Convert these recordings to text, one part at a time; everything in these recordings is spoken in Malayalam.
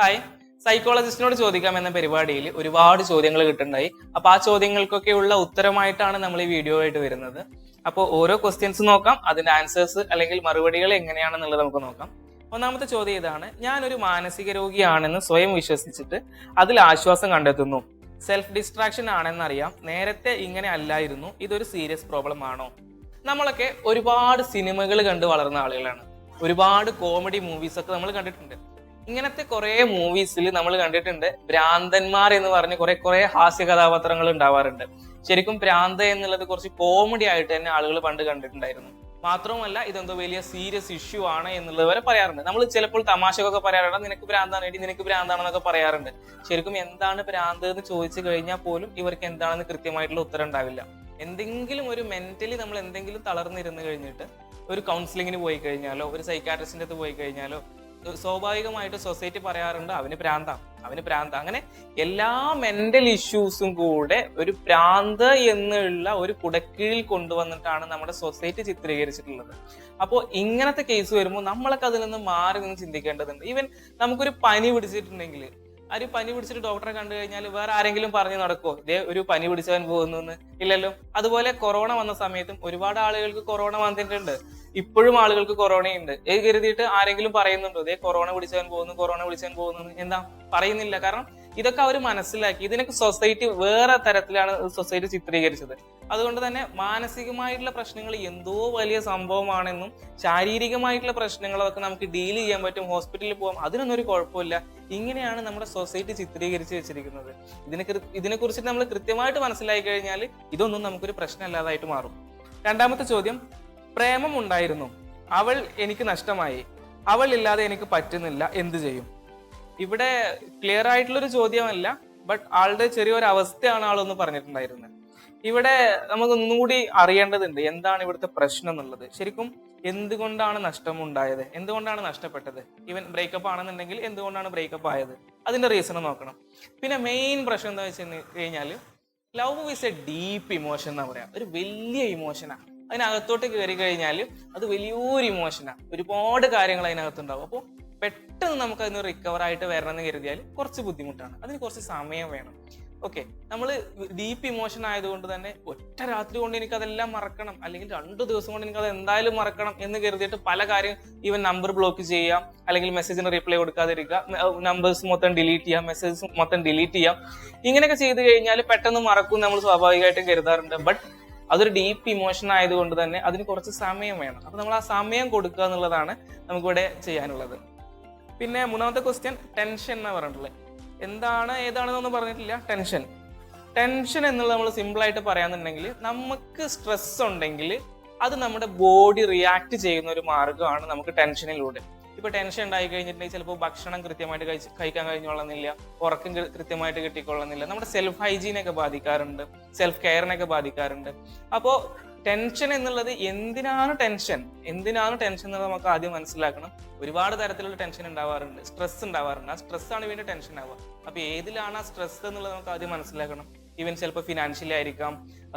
ഹായ് സൈക്കോളജിസ്റ്റിനോട് ചോദിക്കാം എന്ന പരിപാടിയിൽ ഒരുപാട് ചോദ്യങ്ങൾ കിട്ടുന്നുണ്ടായി. അപ്പോൾ ആ ചോദ്യങ്ങൾക്കൊക്കെയുള്ള ഉത്തരമായിട്ടാണ് നമ്മൾ ഈ വീഡിയോ ആയിട്ട് വരുന്നത്. അപ്പോൾ ഓരോ ക്വസ്റ്റ്യൻസ് നോക്കാം അതിന്റെ ആൻസേഴ്സ് അല്ലെങ്കിൽ മറുപടികൾ എങ്ങനെയാണെന്നുള്ളത് നമുക്ക് നോക്കാം. ഒന്നാമത്തെ ചോദ്യം ഇതാണ്. ഞാനൊരു മാനസിക രോഗിയാണെന്ന് സ്വയം വിശ്വസിച്ചിട്ട് അതിൽ ആശ്വാസം കണ്ടെത്തുന്നു. സെൽഫ് ഡിസ്ട്രാക്ഷൻ ആണെന്നറിയാം. നേരത്തെ ഇങ്ങനെ അല്ലായിരുന്നു. ഇതൊരു സീരിയസ് പ്രോബ്ലം ആണോ? നമ്മളൊക്കെ ഒരുപാട് സിനിമകൾ കണ്ട് വളർന്ന ആളുകളാണ്. ഒരുപാട് കോമഡി മൂവീസ് ഒക്കെ നമ്മൾ കണ്ടിട്ടുണ്ട്. ഇങ്ങനത്തെ കുറെ മൂവീസിൽ നമ്മൾ കണ്ടിട്ടുണ്ട്. ഭ്രാന്തന്മാർ എന്ന് പറഞ്ഞ് കുറെ കുറെ ഹാസ്യ കഥാപാത്രങ്ങൾ ഉണ്ടാവാറുണ്ട്. ശരിക്കും ഭ്രാന്ത എന്നുള്ളത് കുറച്ച് കോമഡി ആയിട്ട് തന്നെ ആളുകൾ പണ്ട് കണ്ടിട്ടുണ്ടായിരുന്നു. മാത്രവുമല്ല ഇതെന്തോ വലിയ സീരിയസ് ഇഷ്യൂ ആണ് എന്നുള്ളത് വരെ പറയാറുണ്ട്. നമ്മൾ ചിലപ്പോൾ തമാശകൊക്കെ പറയാറുണ്ട് നിനക്ക് ഭ്രാന്താണ് എടി നിനക്ക് ഭ്രാന്താണെന്നൊക്കെ പറയാറുണ്ട്. ശരിക്കും എന്താണ് ഭ്രാന്ത് എന്ന് ചോദിച്ചു കഴിഞ്ഞാൽ പോലും ഇവർക്ക് എന്താണെന്ന് കൃത്യമായിട്ടുള്ള ഉത്തരം ഉണ്ടാവില്ല. എന്തെങ്കിലും ഒരു മെന്റലി നമ്മൾ എന്തെങ്കിലും തളർന്നിരുന്നു കഴിഞ്ഞിട്ട് ഒരു കൗൺസിലിങ്ങിന് പോയി കഴിഞ്ഞാലോ ഒരു സൈക്കാട്രിസ്റ്റിന്റെ അടുത്ത് പോയി കഴിഞ്ഞാലോ സ്വാഭാവികമായിട്ട് സൊസൈറ്റി പറയാറുണ്ട് അവന് പ്രാന്താണ് അവന് പ്രാന്ത. അങ്ങനെ എല്ലാ മെന്റൽ ഇഷ്യൂസും കൂടെ ഒരു പ്രാന്ത എന്നുള്ള ഒരു കുടക്കീഴിൽ കൊണ്ടുവന്നിട്ടാണ് നമ്മുടെ സൊസൈറ്റി ചിത്രീകരിച്ചിട്ടുള്ളത്. അപ്പോൾ ഇങ്ങനത്തെ കേസ് വരുമ്പോൾ നമ്മളൊക്കെ അതിൽ നിന്ന് മാറി നിന്ന് ചിന്തിക്കേണ്ടതുണ്ട്. ഈവൻ നമുക്കൊരു പനി പിടിച്ചിട്ടുണ്ടെങ്കിൽ ആ ഒരു പനി പിടിച്ചിട്ട് ഡോക്ടറെ കണ്ടു കഴിഞ്ഞാൽ വേറെ ആരെങ്കിലും പറഞ്ഞു നടക്കുമോ ഇതേ ഒരു പനി പിടിച്ചവൻ പോകുന്നു എന്ന് ഇല്ലല്ലോ. അതുപോലെ കൊറോണ വന്ന സമയത്തും ഒരുപാട് ആളുകൾക്ക് കൊറോണ വന്നിട്ടുണ്ട്. ഇപ്പോഴും ആളുകൾക്ക് കൊറോണയുണ്ട്. ഇത് കരുതിയിട്ട് ആരെങ്കിലും പറയുന്നുണ്ടോ? ഇതേ കൊറോണ പിടിച്ചവൻ പോകുന്നു കൊറോണ പിടിച്ചവൻ പോകുന്നു എന്താ? പറയുന്നില്ല. കാരണം ഇതൊക്കെ അവർ മനസ്സിലാക്കി. ഇതിനൊക്കെ സൊസൈറ്റി വേറെ തരത്തിലാണ് സൊസൈറ്റി ചിത്രീകരിച്ചത്. അതുകൊണ്ട് തന്നെ മാനസികമായിട്ടുള്ള പ്രശ്നങ്ങൾ എന്തോ വലിയ സംഭവമാണെന്നും ശാരീരികമായിട്ടുള്ള പ്രശ്നങ്ങളൊക്കെ നമുക്ക് ഡീൽ ചെയ്യാൻ പറ്റും ഹോസ്പിറ്റലിൽ പോകാം അതിനൊന്നും ഒരു കുഴപ്പമില്ല. ഇങ്ങനെയാണ് നമ്മുടെ സൊസൈറ്റി ചിത്രീകരിച്ച് വെച്ചിരിക്കുന്നത്. ഇതിനെ ഇതിനെക്കുറിച്ച് നമ്മൾ കൃത്യമായിട്ട് മനസ്സിലാക്കി കഴിഞ്ഞാൽ ഇതൊന്നും നമുക്കൊരു പ്രശ്നമല്ലാതായിട്ട് മാറും. രണ്ടാമത്തെ ചോദ്യം പ്രേമം ഉണ്ടായിരുന്നു. അവൾ എനിക്ക് നഷ്ടമായി. അവൾ ഇല്ലാതെ എനിക്ക് പറ്റുന്നില്ല. എന്ത് ചെയ്യും? ഇവിടെ ക്ലിയർ ആയിട്ടുള്ളൊരു ചോദ്യമല്ല ബട്ട് ആളുടെ ചെറിയൊരു അവസ്ഥയാണ് ആളൊന്ന് പറഞ്ഞിട്ടുണ്ടായിരുന്നത് ഇവിടെ നമുക്ക് ഒന്നുകൂടി അറിയേണ്ടതുണ്ട് എന്താണ് ഇവിടുത്തെ പ്രശ്നം എന്നുള്ളത്. ശരിക്കും എന്തുകൊണ്ടാണ് നഷ്ടമുണ്ടായത്? എന്തുകൊണ്ടാണ് നഷ്ടപ്പെട്ടത്? ഇവൻ ബ്രേക്കപ്പ് ആണെന്നുണ്ടെങ്കിൽ എന്തുകൊണ്ടാണ് ബ്രേക്കപ്പ് ആയത്? അതിന്റെ റീസൺ നോക്കണം. പിന്നെ മെയിൻ പ്രശ്നം എന്താ വെച്ച് കഴിഞ്ഞാൽ love is a deep emotion എന്നാ പറയാ. ഒരു വലിയ ഇമോഷനാണ് അതിനകത്തോട്ട് കയറി കഴിഞ്ഞാൽ അത് വലിയൊരു ഇമോഷനാണ് ഒരുപാട് കാര്യങ്ങൾ അതിനകത്തുണ്ടാവും. അപ്പോൾ പെട്ടെന്ന് നമുക്ക് അതിന് റിക്കവർ ആയിട്ട് വരണമെന്ന് കരുതിയാൽ കുറച്ച് ബുദ്ധിമുട്ടാണ്. അതിന് കുറച്ച് സമയം വേണം. ഓക്കെ നമ്മൾ ഡീപ്പ് ഇമോഷൻ ആയതുകൊണ്ട് തന്നെ ഒറ്റ രാത്രി കൊണ്ട് എനിക്ക് അതെല്ലാം മറക്കണം. അല്ലെങ്കിൽ രണ്ടു ദിവസം കൊണ്ട് എനിക്ക് അത് എന്തായാലും മറക്കണം എന്ന് കരുതിയിട്ട് പല കാര്യം ഈവൻ നമ്പർ ബ്ലോക്ക് ചെയ്യാം. അല്ലെങ്കിൽ മെസ്സേജിന് റിപ്ലൈ കൊടുക്കാതിരിക്കുക. നമ്പേഴ്സ് മൊത്തം ഡിലീറ്റ് ചെയ്യാം. മെസ്സേജസ് മൊത്തം ഡിലീറ്റ് ചെയ്യാം. ഇങ്ങനെയൊക്കെ ചെയ്ത് കഴിഞ്ഞാൽ പെട്ടെന്ന് മറക്കും നമ്മൾ സ്വാഭാവികമായിട്ടും കരുതാറുണ്ട്. ബട്ട് അതൊരു ഡീപ്പ് ഇമോഷൻ ആയതുകൊണ്ട് തന്നെ അതിന് കുറച്ച് സമയം വേണം. അപ്പൊ നമ്മൾ ആ സമയം കൊടുക്കുക എന്നുള്ളതാണ് നമുക്കിവിടെ ചെയ്യാനുള്ളത്. പിന്നെ മൂന്നാമത്തെ ക്വസ്റ്റ്യൻ ടെൻഷൻ എന്നാണ് പറഞ്ഞിട്ടുള്ളത്. എന്താണ് ഏതാണെന്നൊന്നും പറഞ്ഞിട്ടില്ല ടെൻഷൻ ടെൻഷൻ എന്നുള്ളത് നമ്മൾ സിമ്പിളായിട്ട് പറയാന്നുണ്ടെങ്കിൽ നമുക്ക് സ്ട്രെസ് ഉണ്ടെങ്കിൽ അത് നമ്മുടെ ബോഡി റിയാക്ട് ചെയ്യുന്ന ഒരു മാർഗമാണ് നമുക്ക് ടെൻഷനിലൂടെ ഇപ്പൊ ടെൻഷൻ ഉണ്ടായി കഴിഞ്ഞിട്ടുണ്ടെങ്കിൽ ചിലപ്പോൾ ഭക്ഷണം കൃത്യമായിട്ട് കഴിച്ച് കഴിക്കാൻ കഴിഞ്ഞോളുന്നില്ല ഉറക്കം കൃത്യമായിട്ട് കിട്ടിക്കൊള്ളുന്നില്ല. നമ്മുടെ സെൽഫ് ഹൈജീനൊക്കെ ബാധിക്കാറുണ്ട് സെൽഫ് കെയറിനൊക്കെ ബാധിക്കാറുണ്ട്. അപ്പോൾ ടെൻഷൻ എന്നുള്ളത് എന്തിനാണ് ടെൻഷൻ? എന്തിനാണ് ടെൻഷൻ എന്നുള്ളത് നമുക്ക് ആദ്യം മനസ്സിലാക്കണം. ഒരുപാട് തരത്തിലുള്ള ടെൻഷൻ ഉണ്ടാവാറുണ്ട്. സ്ട്രെസ് ഉണ്ടാവാറുണ്ട്. ആ സ്ട്രെസ് ആണ് വീണ്ടും ടെൻഷൻ ആവുക അപ്പൊ ഏതിലാണ് ആ സ്ട്രെസ് എന്നുള്ളത് നമുക്ക് ആദ്യം മനസ്സിലാക്കണം. ഈവൻ ചിലപ്പോൾ ഫിനാൻഷ്യലി ആയിരിക്കാം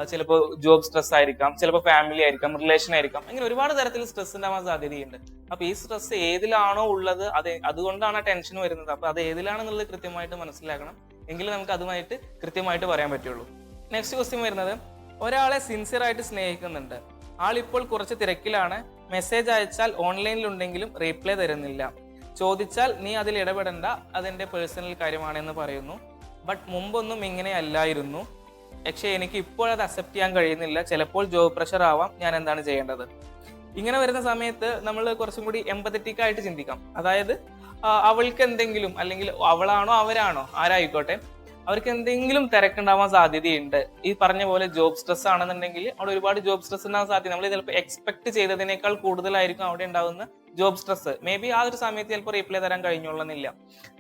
ചിലപ്പോൾ ജോബ് സ്ട്രെസ് ആയിരിക്കാം ചിലപ്പോൾ ഫാമിലി ആയിരിക്കാം റിലേഷൻ ആയിരിക്കാം. അങ്ങനെ ഒരുപാട് തരത്തിൽ സ്ട്രെസ് ഉണ്ടാവാൻ സാധ്യതയുണ്ട്. അപ്പൊ ഈ സ്ട്രെസ് ഏതിലാണോ ഉള്ളത് അത് അതുകൊണ്ടാണ് ആ ടെൻഷൻ വരുന്നത്. അപ്പൊ അത് ഏതിലാണെന്നുള്ളത് കൃത്യമായിട്ട് മനസ്സിലാക്കണം. എങ്കിലും നമുക്ക് അതുമായിട്ട് കൃത്യമായിട്ട് പറയാൻ പറ്റുള്ളൂ. നെക്സ്റ്റ് ക്വസ്റ്റ്യൻ വരുന്നത് ഒരാളെ സിൻസിയർ ആയിട്ട് സ്നേഹിക്കുന്നുണ്ട്. ആളിപ്പോൾ കുറച്ച് തിരക്കിലാണ്. മെസ്സേജ് അയച്ചാൽ ഓൺലൈനിൽ ഉണ്ടെങ്കിലും റീപ്ലൈ തരുന്നില്ല. ചോദിച്ചാൽ നീ അതിൽ ഇടപെടണ്ട അതെന്റെ പേഴ്സണൽ കാര്യമാണെന്ന് പറയുന്നു. ബട്ട് മുമ്പൊന്നും ഇങ്ങനെ അല്ലായിരുന്നു പക്ഷേ എനിക്ക് ഇപ്പോൾ അത് അക്സെപ്റ്റ് ചെയ്യാൻ കഴിയുന്നില്ല. ചിലപ്പോൾ ജോബ് പ്രഷർ ആവാം ഞാൻ എന്താണ് ചെയ്യേണ്ടത്? ഇങ്ങനെ വരുന്ന സമയത്ത് നമ്മൾ കുറച്ചും കൂടി എമ്പതറ്റിക് ആയിട്ട് ചിന്തിക്കാം. അതായത് അവൾക്ക് എന്തെങ്കിലും അല്ലെങ്കിൽ അവളാണോ അവരാണോ ആരായിക്കോട്ടെ. അവർക്ക് എന്തെങ്കിലും തിരക്കുണ്ടാവാൻ സാധ്യതയുണ്ട്. ഈ പറഞ്ഞ പോലെ ജോബ് സ്ട്രെസ് ആണെന്നുണ്ടെങ്കിൽ അവിടെ ഒരുപാട് ജോബ് സ്ട്രെസ് ഉണ്ടാവാൻ സാധ്യത. നമ്മൾ ചിലപ്പോൾ എക്സ്പെക്ട് ചെയ്തതിനേക്കാൾ കൂടുതലായിരിക്കും അവിടെ ഉണ്ടാവുന്ന ജോബ് സ്ട്രെസ് മേ ബി ആ ഒരു സമയത്ത് ചിലപ്പോൾ റീപ്ലൈ തരാൻ കഴിഞ്ഞോളന്നില്ല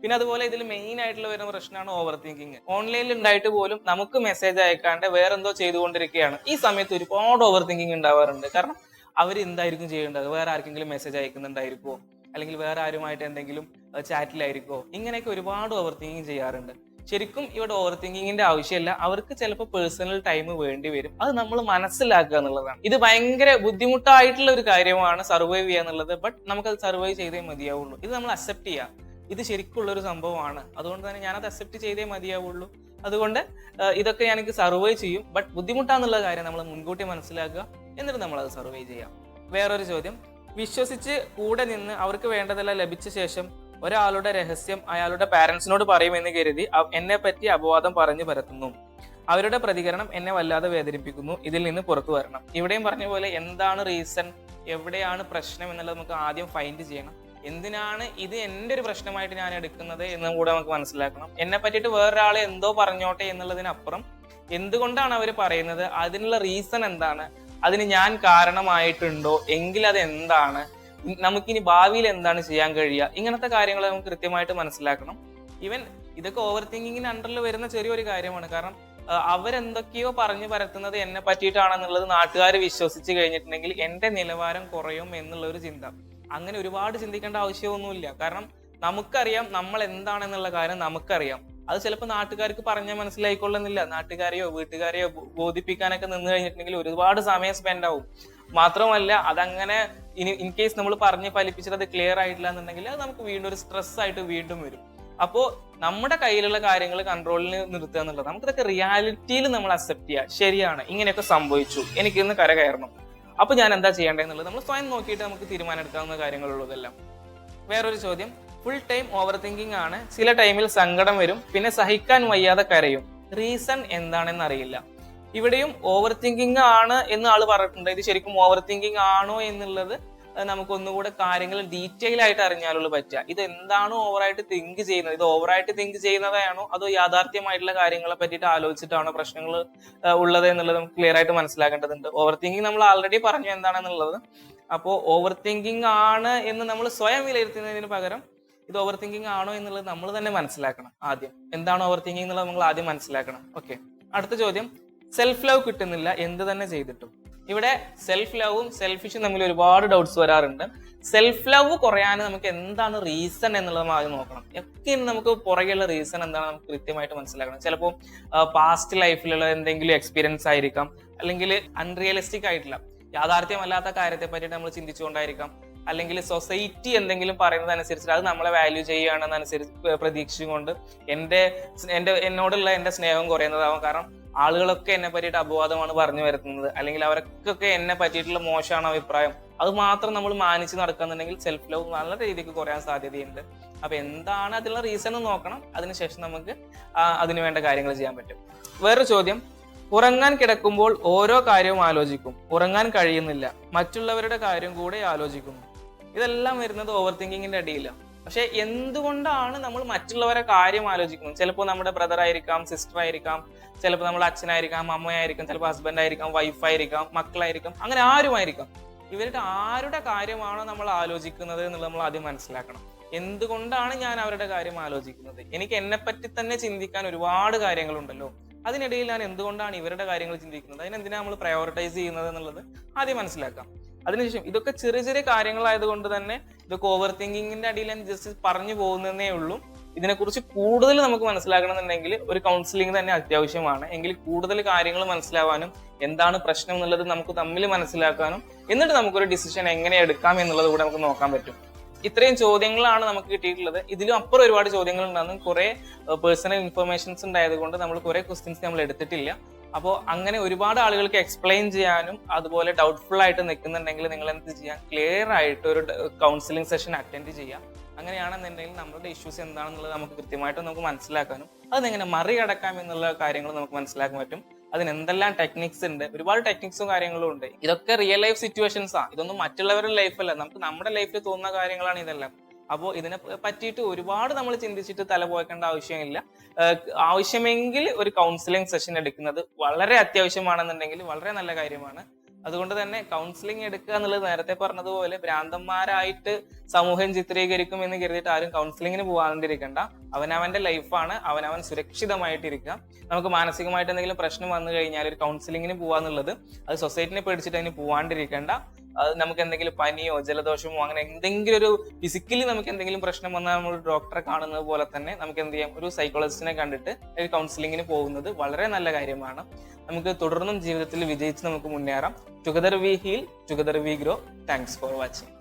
പിന്നെ അതുപോലെ ഇതിൽ മെയിൻ ആയിട്ടുള്ള വരുന്ന പ്രശ്നമാണ് ഓവർ തിങ്കിങ് ഓൺലൈനിൽ ഉണ്ടായിട്ട് പോലും നമുക്ക് മെസ്സേജ് അയക്കാണ്ട് വേറെന്തോ ചെയ്തുകൊണ്ടിരിക്കുകയാണ്. ഈ സമയത്ത് ഒരുപാട് ഓവർ തിങ്കിങ് ഉണ്ടാവാറുണ്ട്. കാരണം അവർ എന്തായിരിക്കും ചെയ്യേണ്ടത്? വേറെ ആർക്കെങ്കിലും മെസ്സേജ് അയക്കുന്നുണ്ടായിരിക്കുമോ അല്ലെങ്കിൽ വേറെ ആരുമായിട്ട് എന്തെങ്കിലും ചാറ്റിലായിരിക്കോ ഇങ്ങനെയൊക്കെ ഒരുപാട് ഓവർ തിങ്കിങ് ചെയ്യാറുണ്ട്. ശരിക്കും ഇവിടെ ഓവർ തിങ്കിങ്ങിന്റെ ആവശ്യമില്ല. അവർക്ക് ചിലപ്പോൾ പേഴ്സണൽ ടൈം വേണ്ടി വരും. അത് നമ്മൾ മനസ്സിലാക്കുക എന്നുള്ളതാണ്. ഇത് ഭയങ്കര ബുദ്ധിമുട്ടായിട്ടുള്ള ഒരു കാര്യമാണ് സർവൈവ് ചെയ്യുക എന്നുള്ളത്. ബട്ട് നമുക്കത് സർവൈവ് ചെയ്തേ മതിയാവുള്ളൂ. ഇത് നമ്മൾ അക്സെപ്റ്റ് ചെയ്യുക. ഇത് ശരിക്കുള്ള ഒരു സംഭവമാണ്. അതുകൊണ്ട് തന്നെ ഞാനത് അക്സെപ്റ്റ് ചെയ്തേ മതിയാവുള്ളൂ. അതുകൊണ്ട് ഇതൊക്കെ ഞാൻ എനിക്ക് സർവൈവ് ചെയ്യും. ബട്ട് ബുദ്ധിമുട്ടാന്നുള്ള കാര്യം നമ്മൾ മുൻകൂട്ടി മനസ്സിലാക്കുക എന്നിട്ട് നമ്മൾ അത് സർവൈവ് ചെയ്യാം. വേറൊരു ചോദ്യം. വിശ്വസിച്ച് കൂടെ നിന്ന് അവർക്ക് വേണ്ടതെല്ലാം ലഭിച്ച ശേഷം ഒരാളുടെ രഹസ്യം അയാളുടെ പാരന്റ്സിനോട് പറയുമെന്ന് കരുതി എന്നെ പറ്റി അപവാദം പറഞ്ഞു പരത്തുന്നു. അവരുടെ പ്രതികരണം എന്നെ വല്ലാതെ വേദനിപ്പിക്കുന്നു. ഇതിൽ നിന്ന് പുറത്തു വരണം. ഇവിടെയും പറഞ്ഞ പോലെ എന്താണ് റീസൺ എവിടെയാണ് പ്രശ്നം എന്നുള്ളത് നമുക്ക് ആദ്യം ഫൈൻഡ് ചെയ്യണം. എന്തിനാണ് ഇത് എന്റെ ഒരു പ്രശ്നമായിട്ട് ഞാൻ എടുക്കുന്നത് എന്നും കൂടെ നമുക്ക് മനസ്സിലാക്കണം. എന്നെ പറ്റിയിട്ട് വേറൊരാളെ എന്തോ പറഞ്ഞോട്ടെ എന്നുള്ളതിനപ്പുറം എന്തുകൊണ്ടാണ് അവർ പറയുന്നത്? അതിനുള്ള റീസൺ എന്താണ്? അതിന് ഞാൻ കാരണമായിട്ടുണ്ടോ? എങ്കിൽ അത് എന്താണ് നമുക്കിനി ഭാവിയിൽ എന്താണ് ചെയ്യാൻ കഴിയുക? ഇങ്ങനത്തെ കാര്യങ്ങൾ നമുക്ക് കൃത്യമായിട്ട് മനസ്സിലാക്കണം. ഈവൻ ഇതൊക്കെ ഓവർ തിങ്കിങ്ങിന് അണ്ടറിൽ വരുന്ന ചെറിയൊരു കാര്യമാണ്. കാരണം അവരെന്തൊക്കെയോ പറഞ്ഞു പരത്തുന്നത് എന്നെ പറ്റിയിട്ടാണെന്നുള്ളത് നാട്ടുകാർ വിശ്വസിച്ച് കഴിഞ്ഞിട്ടുണ്ടെങ്കിൽ എന്റെ നിലവാരം കുറയും എന്നുള്ള ഒരു ചിന്ത. അങ്ങനെ ഒരുപാട് ചിന്തിക്കേണ്ട ആവശ്യമൊന്നുമില്ല. കാരണം നമുക്കറിയാം നമ്മൾ എന്താണെന്നുള്ള കാര്യം നമുക്കറിയാം. അത് ചിലപ്പോൾ നാട്ടുകാർക്ക് പറഞ്ഞാൽ മനസ്സിലായിക്കൊള്ളുന്നില്ല. നാട്ടുകാരെയോ വീട്ടുകാരെയോ ബോധിപ്പിക്കാനൊക്കെ നിന്ന് കഴിഞ്ഞിട്ടുണ്ടെങ്കിൽ ഒരുപാട് സമയം സ്പെൻഡ് ആവും. മാത്രമല്ല അതങ്ങനെ ഇനി ഇൻ കേസ് നമ്മൾ പറഞ്ഞ് ഫലിപ്പിച്ചിട്ട് അത് ക്ലിയർ ആയിട്ടില്ല എന്നുണ്ടെങ്കിൽ അത് നമുക്ക് വീണ്ടും ഒരു സ്ട്രെസ് ആയിട്ട് വീണ്ടും വരും. അപ്പോൾ നമ്മുടെ കയ്യിലുള്ള കാര്യങ്ങൾ കൺട്രോളിൽ നിർത്തുക എന്നുള്ളത് നമുക്കിതൊക്കെ റിയാലിറ്റിയിൽ നമ്മൾ അക്സെപ്റ്റ് ചെയ്യുക ശരിയാണ് ഇങ്ങനെയൊക്കെ സംഭവിച്ചു. എനിക്കിന്ന് കര കയറണം. അപ്പൊ ഞാൻ എന്താ ചെയ്യേണ്ടതെന്നുള്ളത് നമ്മൾ സ്വയം നോക്കിയിട്ട് നമുക്ക് തീരുമാനം എടുക്കാവുന്ന കാര്യങ്ങളുള്ളതെല്ലാം. വേറൊരു ചോദ്യം ഫുൾ ടൈം ഓവർ തിങ്കിങ് ആണ്. ചില ടൈമിൽ സങ്കടം വരും പിന്നെ സഹിക്കാൻ വയ്യാതെ കരയും. റീസൺ എന്താണെന്ന് അറിയില്ല ഇവിടെയും ഓവർ തിങ്കിങ് ആണ് എന്ന് ആൾ പറഞ്ഞിട്ടുണ്ട്. ഇത് ശരിക്കും ഓവർ തിങ്കിങ് ആണോ എന്നുള്ളത് നമുക്കൊന്നുകൂടെ കാര്യങ്ങൾ ഡീറ്റെയിൽ ആയിട്ട് അറിഞ്ഞാലുള്ളൂ പറ്റുക. ഇത് എന്താണ് ഓവറായിട്ട് തിങ്ക് ചെയ്യുന്നത്? ഇത് ഓവറായിട്ട് തിങ്ക് ചെയ്യുന്നതാണോ അതോ യാഥാർത്ഥ്യമായിട്ടുള്ള കാര്യങ്ങളെ പറ്റിയിട്ട് ആലോചിച്ചിട്ടാണോ പ്രശ്നങ്ങൾ ഉള്ളത് എന്നുള്ളത് നമുക്ക് ക്ലിയർ ആയിട്ട് മനസ്സിലാക്കേണ്ടതുണ്ട്. ഓവർ തിങ്കിങ് നമ്മൾ ആൾറെഡി പറഞ്ഞു എന്താണെന്നുള്ളത്. അപ്പോൾ ഓവർ തിങ്കിങ് ആണ് എന്ന് നമ്മൾ സ്വയം വിലയിരുത്തുന്നതിന് പകരം ഇത് ഓവർ തിങ്കിങ് ആണോ എന്നുള്ളത് നമ്മൾ തന്നെ മനസ്സിലാക്കണം ആദ്യം. എന്താണ് ഓവർ തിങ്കിങ് എന്നുള്ളത് നമ്മൾ ആദ്യം മനസ്സിലാക്കണം. ഓക്കെ അടുത്ത ചോദ്യം. സെൽഫ് ലവ് കിട്ടുന്നില്ല. എന്ത് തന്നെ ചെയ്തിട്ടും. ഇവിടെ സെൽഫ് ലവും സെൽഫിഷും തമ്മിൽ ഒരുപാട് ഡൗട്ട്സ് വരാറുണ്ട്. സെൽഫ് ലവ് കുറയാൻ നമുക്ക് എന്താണ് റീസൺ എന്നുള്ളത് ആദ്യം നോക്കണം. ഒക്കെ നമുക്ക് പുറകെയുള്ള റീസൺ എന്താണ് നമുക്ക് കൃത്യമായിട്ട് മനസ്സിലാക്കണം. ചിലപ്പോൾ പാസ്റ്റ് ലൈഫിലുള്ള എന്തെങ്കിലും എക്സ്പീരിയൻസ് ആയിരിക്കാം. അല്ലെങ്കിൽ അൺറിയലിസ്റ്റിക് ആയിട്ടുള്ള യാഥാർത്ഥ്യമല്ലാത്ത കാര്യത്തെ പറ്റിയിട്ട് നമ്മൾ ചിന്തിച്ചുകൊണ്ടായിരിക്കാം. അല്ലെങ്കിൽ സൊസൈറ്റി എന്തെങ്കിലും പറയുന്നതനുസരിച്ച് അത് നമ്മളെ വാല്യൂ ചെയ്യുകയാണെന്നനുസരിച്ച് പ്രതീക്ഷിച്ചുകൊണ്ട് എന്റെ എന്റെ എന്നോടുള്ള എന്റെ സ്നേഹം കുറയുന്നതാവും. കാരണം ആളുകളൊക്കെ എന്നെ പറ്റിയിട്ട് അപവാദമാണ് പറഞ്ഞു വരുത്തുന്നത്. അല്ലെങ്കിൽ അവർക്കൊക്കെ എന്നെ പറ്റിയിട്ടുള്ള മോശമാണ് അഭിപ്രായം. അത് മാത്രം നമ്മൾ മാനിച്ച് നടക്കുന്നുണ്ടെങ്കിൽ സെൽഫ് ലവ് നല്ല രീതിക്ക് കുറയാൻ സാധ്യതയുണ്ട്. അപ്പൊ എന്താണ് അതിനുള്ള റീസൺ നോക്കണം. അതിനുശേഷം നമുക്ക് അതിന് വേണ്ട കാര്യങ്ങൾ ചെയ്യാൻ പറ്റും. വേറൊരു ചോദ്യം. ഉറങ്ങാൻ കിടക്കുമ്പോൾ ഓരോ കാര്യവും ആലോചിക്കും. ഉറങ്ങാൻ കഴിയുന്നില്ല. മറ്റുള്ളവരുടെ കാര്യം കൂടെ ആലോചിക്കുന്നു. ഇതെല്ലാം വരുന്നത് ഓവർ തിങ്കിങ്ങിന്റെ അടിയിലാണ് പക്ഷെ എന്തുകൊണ്ടാണ് നമ്മൾ മറ്റുള്ളവരെ കാര്യം ആലോചിക്കുന്നത്? ചിലപ്പോൾ നമ്മുടെ ബ്രദർ ആയിരിക്കാം സിസ്റ്റർ ആയിരിക്കാം ചിലപ്പോൾ നമ്മൾ അച്ഛനായിരിക്കാം അമ്മയായിരിക്കാം ചിലപ്പോൾ ഹസ്ബൻഡ് ആയിരിക്കാം വൈഫായിരിക്കാം മക്കളായിരിക്കാം അങ്ങനെ ആരുമായിരിക്കാം. ഇവരുടെ ആരുടെ കാര്യമാണോ നമ്മൾ ആലോചിക്കുന്നത് എന്നുള്ളത് നമ്മൾ ആദ്യം മനസ്സിലാക്കണം. എന്തുകൊണ്ടാണ് ഞാൻ അവരുടെ കാര്യം ആലോചിക്കുന്നത്? എനിക്ക് എന്നെ പറ്റി തന്നെ ചിന്തിക്കാൻ ഒരുപാട് കാര്യങ്ങളുണ്ടല്ലോ. അതിനിടയിൽ ഞാൻ എന്തുകൊണ്ടാണ് ഇവരുടെ കാര്യങ്ങൾ ചിന്തിക്കുന്നത്? അതിനെന്തിനാണ് നമ്മൾ പ്രയോറിറ്റൈസ് ചെയ്യുന്നത് എന്നുള്ളത് ആദ്യം മനസ്സിലാക്കാം. അതിനുശേഷം ഇതൊക്കെ ചെറിയ ചെറിയ കാര്യങ്ങളായതുകൊണ്ട് തന്നെ ഇതൊക്കെ ഓവർ തിങ്കിങ്ങിന്റെ അടിയിൽ ഞാൻ ജസ്റ്റ് പറഞ്ഞു പോകുന്നതേ ഉള്ളൂ. ഇതിനെക്കുറിച്ച് കൂടുതൽ നമുക്ക് മനസ്സിലാക്കണമെന്നുണ്ടെങ്കിൽ ഒരു കൗൺസിലിംഗ് തന്നെ അത്യാവശ്യമാണ്. എങ്കിൽ കൂടുതൽ കാര്യങ്ങൾ മനസ്സിലാവാനും എന്താണ് പ്രശ്നം എന്നുള്ളത് നമുക്ക് തമ്മിൽ മനസ്സിലാക്കാനും എന്നിട്ട് നമുക്കൊരു ഡിസിഷൻ എങ്ങനെ എടുക്കാം എന്നുള്ളത് കൂടെ നമുക്ക് നോക്കാൻ പറ്റും. ഇത്രയും ചോദ്യങ്ങളാണ് നമുക്ക് കിട്ടിയിട്ടുള്ളത്. ഇതിലും അപ്പുറം ഒരുപാട് ചോദ്യങ്ങൾ ഉണ്ടാകും. കുറെ പേഴ്സണൽ ഇൻഫർമേഷൻസ് ഉണ്ടായത് കൊണ്ട് നമ്മൾ കുറെ ക്വസ്റ്റ്യൻസ് നമ്മൾ എടുത്തിട്ടില്ല. അപ്പോൾ അങ്ങനെ ഒരുപാട് ആളുകൾക്ക് എക്സ്പ്ലെയിൻ ചെയ്യാനും അതുപോലെ ഡൗട്ട്ഫുൾ ആയിട്ട് നിൽക്കുന്നുണ്ടെങ്കിൽ നിങ്ങൾ എന്ത് ചെയ്യാം? ക്ലിയർ ആയിട്ട് ഒരു കൗൺസിലിംഗ് സെഷൻ അറ്റൻഡ് ചെയ്യാം. അങ്ങനെയാണെന്നുണ്ടെങ്കിൽ നമ്മളുടെ ഇഷ്യൂസ് എന്താണെന്നുള്ളത് നമുക്ക് കൃത്യമായിട്ട് നമുക്ക് മനസ്സിലാക്കാനും അതെങ്ങനെ മറികടക്കാം എന്നുള്ള കാര്യങ്ങൾ നമുക്ക് മനസ്സിലാക്കാൻ പറ്റും. അതിന് എന്തെല്ലാം ടെക്നിക്സ് ഉണ്ട്? ഒരുപാട് ടെക്നിക്സും കാര്യങ്ങളും ഉണ്ട്. ഇതൊക്കെ റിയൽ ലൈഫ് സിറ്റുവേഷൻസ് ആണ് ഇതൊന്നും മറ്റുള്ളവരുടെ ലൈഫല്ല നമുക്ക് നമ്മുടെ ലൈഫിൽ തോന്നുന്ന കാര്യങ്ങളാണ് ഇതെല്ലാം. അപ്പോൾ ഇതിനെ പറ്റിയിട്ട് ഒരുപാട് നമ്മൾ ചിന്തിച്ചിട്ട് തല പോക്കേണ്ട ആവശ്യമില്ല. ആവശ്യമെങ്കിൽ ഒരു കൗൺസിലിംഗ് സെഷൻ എടുക്കുന്നത് വളരെ അത്യാവശ്യമാണെന്നുണ്ടെങ്കിൽ വളരെ നല്ല കാര്യമാണ്. അതുകൊണ്ട് തന്നെ കൗൺസിലിംഗ് എടുക്കുക എന്നുള്ളത് നേരത്തെ പറഞ്ഞതുപോലെ ഭ്രാന്തന്മാരായിട്ട് സമൂഹം ചിത്രീകരിക്കും എന്ന് കരുതിയിട്ട് ആരും കൗൺസിലിങ്ങിന് പോകാണ്ടിരിക്കണ്ട അവനവന്റെ ലൈഫാണ് അവനവൻ സുരക്ഷിതമായിട്ടിരിക്കുക. നമുക്ക് മാനസികമായിട്ട് എന്തെങ്കിലും പ്രശ്നം വന്നു കഴിഞ്ഞാൽ ഒരു കൗൺസിലിങ്ങിന് പോകാന്നുള്ളത് അത് സൊസൈറ്റിനെ പേടിച്ചിട്ട് അതിന് പോവാണ്ടിരിക്കേണ്ട. അത് നമുക്ക് എന്തെങ്കിലും പനിയോ ജലദോഷമോ അങ്ങനെ എന്തെങ്കിലും ഒരു ഫിസിക്കലി നമുക്ക് എന്തെങ്കിലും പ്രശ്നം വന്നാൽ നമ്മൾ ഡോക്ടറെ കാണുന്നത് പോലെ തന്നെ നമുക്ക് എന്ത് ചെയ്യാം? ഒരു സൈക്കോളജിസ്റ്റിനെ കണ്ടിട്ട് ഒരു കൗൺസിലിങ്ങിന് പോകുന്നത് വളരെ നല്ല കാര്യമാണ്. നമുക്ക് തുടർന്നും ജീവിതത്തിൽ വിജയിച്ച് നമുക്ക് മുന്നേറാം. Together we heal together we grow thanks for watching